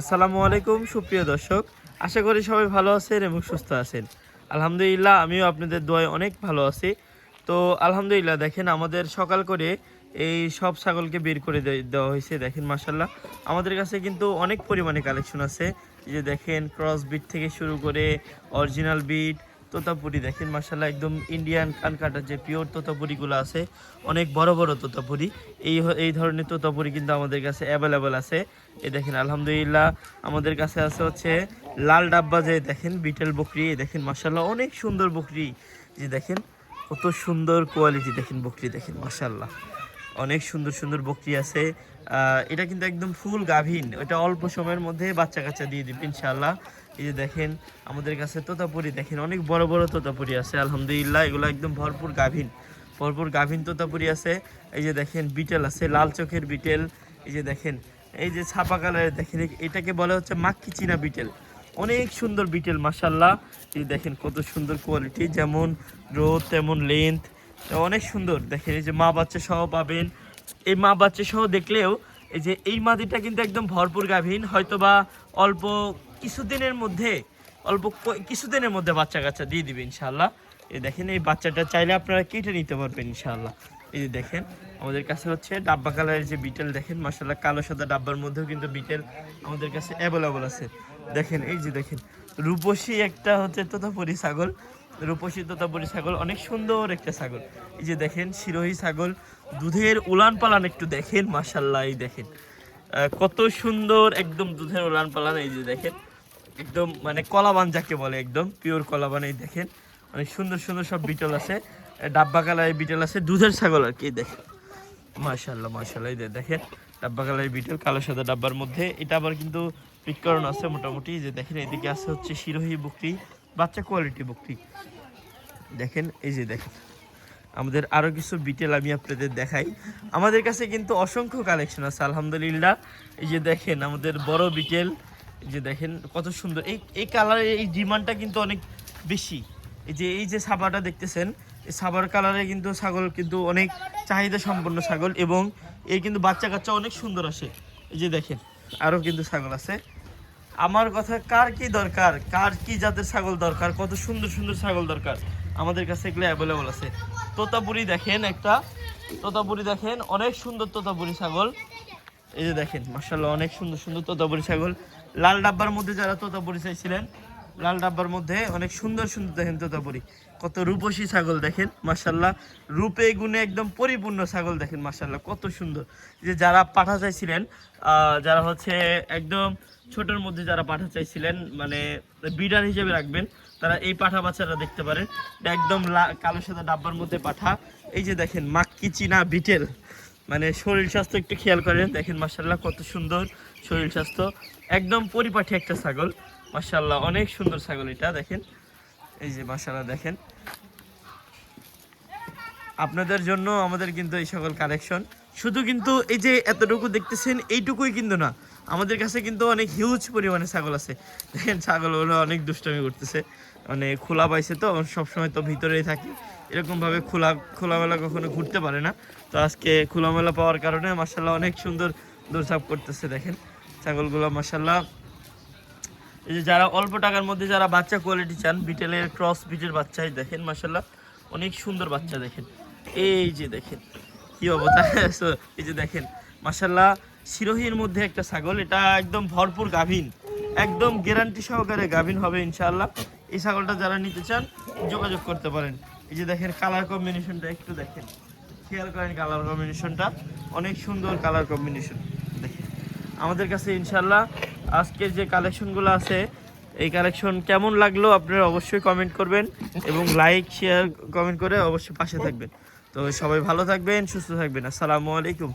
আসসালামু আলাইকুম, সুপ্রিয় দর্শক। আশা করি সবাই ভালো আছেন এবং সুস্থ আছেন। আলহামদুলিল্লাহ, আমিও আপনাদের দোয়ায় অনেক ভালো আছি। তো আলহামদুলিল্লাহ, দেখেন আমাদের সকাল করে এই সব ছাগলকে বের করে দেওয়া হয়েছে, দেখেন মাসাল্লাহ আমাদের কাছে কিন্তু অনেক পরিমাণে কালেকশন আছে। যে দেখেন ক্রস বিট থেকে শুরু করে অরিজিনাল বিট তোতাপুরি দেখেন মাসাল্লাহ একদম ইন্ডিয়ান কানকাটার যে পিওর তোতাপুরিগুলো আছে, অনেক বড় বড় তোতাপুরি। এই এই ধরনের তোতাপুরি কিন্তু আমাদের কাছে অ্যাভেলেবেল আছে। এই দেখেন, আলহামদুলিল্লাহ, আমাদের কাছে আছে হচ্ছে লাল ডাব্বা যে দেখেন, বিটেল বকরি দেখেন মাসাল্লাহ অনেক সুন্দর বকরি। যে দেখেন, কত সুন্দর কোয়ালিটি দেখেন বকরি, দেখেন মাসাল্লাহ অনেক সুন্দর সুন্দর বকরি আছে। এটা কিন্তু একদম ফুল গাভীন এটা অল্প সময়ের মধ্যে বাচ্চা কাচ্চা দিয়ে দিবে ইনশাল্লাহ এই যে দেখেন, আমাদের কাছে তোতাপুরি দেখেন, অনেক বড় বড় তোতাপুরি আছে, আলহামদুলিল্লাহ, এগুলো একদম ভরপুর গাভীন। ভরপুর গাভীন তোতাপুরি আছে। এই যে দেখেন, বিটেল আছে, লাল চোখের বিটেল। এই যে দেখেন, এই যে ছাপা কালারের দেখেন এটাকে বলা হচ্ছে মাক্কি চীনা বিটেল। অনেক সুন্দর বিটেল মাসাল্লাহ এই দেখেন, কত সুন্দর কোয়ালিটি যেমন রোদ, তেমন লেন্থ অনেক সুন্দর। দেখেন, এই যে মা বাচ্চা সহ পাবেন। এই মা বাচ্চা সহ দেখলেও, এই যে এই মাদিটা কিন্তু একদম ভরপুর গাভীন হয়তো বা অল্প কিছুদিনের মধ্যে, অল্প কিছুদিনের মধ্যে বাচ্চা কাচ্চা দিয়ে দিবে ইনশাল্লাহ এই দেখেন, এই বাচ্চাটা চাইলে আপনারা কেটে নিতে পারবেন ইনশাল্লাহ এই যে দেখেন, আমাদের কাছে হচ্ছে ডাব্বা কালারের যে বিটেল, দেখেন মাসাল্লাহ কালো সাদা ডাব্বার মধ্যেও কিন্তু বিটেল আমাদের কাছে অ্যাভেলেবল আছে। দেখেন, এই যে দেখেন, রূপসী একটা হচ্ছে তোতাপুরি ছাগল। রূপসী তোতাপুরি ছাগল, অনেক সুন্দর একটা ছাগল। এই যে দেখেন, শিরোহী ছাগল, দুধের উলান পালান একটু দেখেন মাসাল্লাহ এই দেখেন। কত সুন্দর একদম দুধের উলান পালান, এই যে দেখেন। একদম মানে কলাবান যাকে বলে, একদম পিওর কলাবান এই দেখেন। অনেক সুন্দর সুন্দর সব বিটল আছে। ডাব্বা কালারের বিটল আছে, দুধের ছাগল আর কি দেখেন। মাশাল্লাহ এই দেখেন ডাব্বা কালারের বিটল কালো সাদা ডাব্বার মধ্যে। এটা আবার কিন্তু পিটকরণ আছে মোটামুটি যে দেখেন, এদিকে আছে হচ্ছে শিরোহী বকরি, বাচ্চা কোয়ালিটি বকরি। দেখেন, এই যে দেখেন, আমাদের আরও কিছু বিটেল আমি আপনাদের দেখাই। আমাদের কাছে কিন্তু অসংখ্য কালেকশন আছে, আলহামদুলিল্লাহ। এই যে দেখেন, আমাদের বড় বিটেল যে দেখেন, কত সুন্দর। এই এই কালারের এই ডিমান্ডটা কিন্তু অনেক বেশি। এই যে এই যে সাবাটা দেখতেছেন, এই সাবার কালারে কিন্তু ছাগল কিন্তু অনেক চাহিদা সম্পন্ন ছাগল এবং এর কিন্তু বাচ্চা কাচ্চা অনেক সুন্দর আসে। এই যে দেখেন আরও কিন্তু ছাগল আছে। আমার কথা, কার কি দরকার? কার কি জাতের ছাগল দরকার? কত সুন্দর সুন্দর ছাগল দরকার? আমাদের কাছে এগুলো অ্যাভেলেবল আছে। তোতাপুরি দেখেন একটা। তোতাপুরি দেখেন, অনেক সুন্দর তোতাপুরি ছাগল। এই যে দেখেন মার্শাল্লাহ অনেক সুন্দর সুন্দর তোতাপুরি ছাগল। লাল ডাব্বার মধ্যে যারা তোতাপুরি চাইছিলেন, লাল ডাব্বার মধ্যে অনেক সুন্দর সুন্দর দেখেন তোতাপুরি। কত রূপসী ছাগল দেখেন মার্শাল্লাহ রূপে গুণে একদম পরিপূর্ণ ছাগল দেখেন মার্শাল্লাহ কত সুন্দর। যে যারা পাঠা চাইছিলেন যারা হচ্ছে একদম ছোটোর মধ্যে যারা পাঠা চাইছিলেন মানে বিডার হিসেবে রাখবেন, তারা এই পাঠা বাচ্চারা দেখতে পারেন। একদম কালো সাদা ডাব্বার মধ্যে পাঠা। এই যে দেখেন, মাক্কি চিনা বিটেল। মানে শরীর স্বাস্থ্য একটু খেয়াল করেন। দেখেন মার্শাল্লাহ কত সুন্দর শরীর স্বাস্থ্য। একদম পরিপাটি একটা ছাগল। মার্শাল্লাহ অনেক সুন্দর ছাগল এটা, দেখেন। এই যে মার্শাল্লাহ দেখেন। আপনাদের জন্য আমাদের কিন্তু এই সকল কালেকশন শুধু কিন্তু এই যে এতটুকু দেখতেছেন, এইটুকুই কিন্তু না। আমাদের কাছে কিন্তু অনেক হিউজ পরিমাণে ছাগল আছে। দেখেন ছাগলগুলো অনেক দুষ্টামি করতেছে। মানে খোলা পাইছে তো, সবসময় তো ভিতরেই থাকি। এরকমভাবে খোলা, খোলামেলা কখনো ঘুরতে পারে না। তো আজকে খোলামেলা পাওয়ার কারণে মাসাল্লাহ অনেক সুন্দর দৌড়ঝাঁপ করতেছে দেখেন। ছাগলগুলো মাসাল্লাহ এই যে যারা অল্প টাকার মধ্যে যারা বাচ্চা কোয়ালিটি চান, বিটেলের ক্রস বিটের বাচ্চাই দেখেন মাসাল্লাহ অনেক সুন্দর বাচ্চা দেখেন। এই যে দেখেন, কি অবস্থা? এই যে দেখেন মাসাল্লাহ শিরোহীর মধ্যে একটা ছাগল, এটা একদম ভরপুর গাভীন। একদম গ্যারান্টি সহকারে গাভীন হবে ইনশাআল্লাহ। এই ছাগলটা যারা নিতে চান, যোগাযোগ করতে পারেন। এই যে দেখেন কালার কম্বিনেশনটা একটু দেখেন। খেয়াল করেন কালার কম্বিনেশনটা অনেক সুন্দর কালার কম্বিনেশন দেখেন। আমাদের কাছে ইনশাল্লাহ আজকের যে কালেকশনগুলো আছে, এই কালেকশন কেমন লাগল আপনারা অবশ্যই কমেন্ট করবেন এবং লাইক শেয়ার কমেন্ট করে অবশ্যই পাশে থাকবেন। তো সবাই ভালো থাকবেন, সুস্থ থাকবেন। আসসালামু আলাইকুম।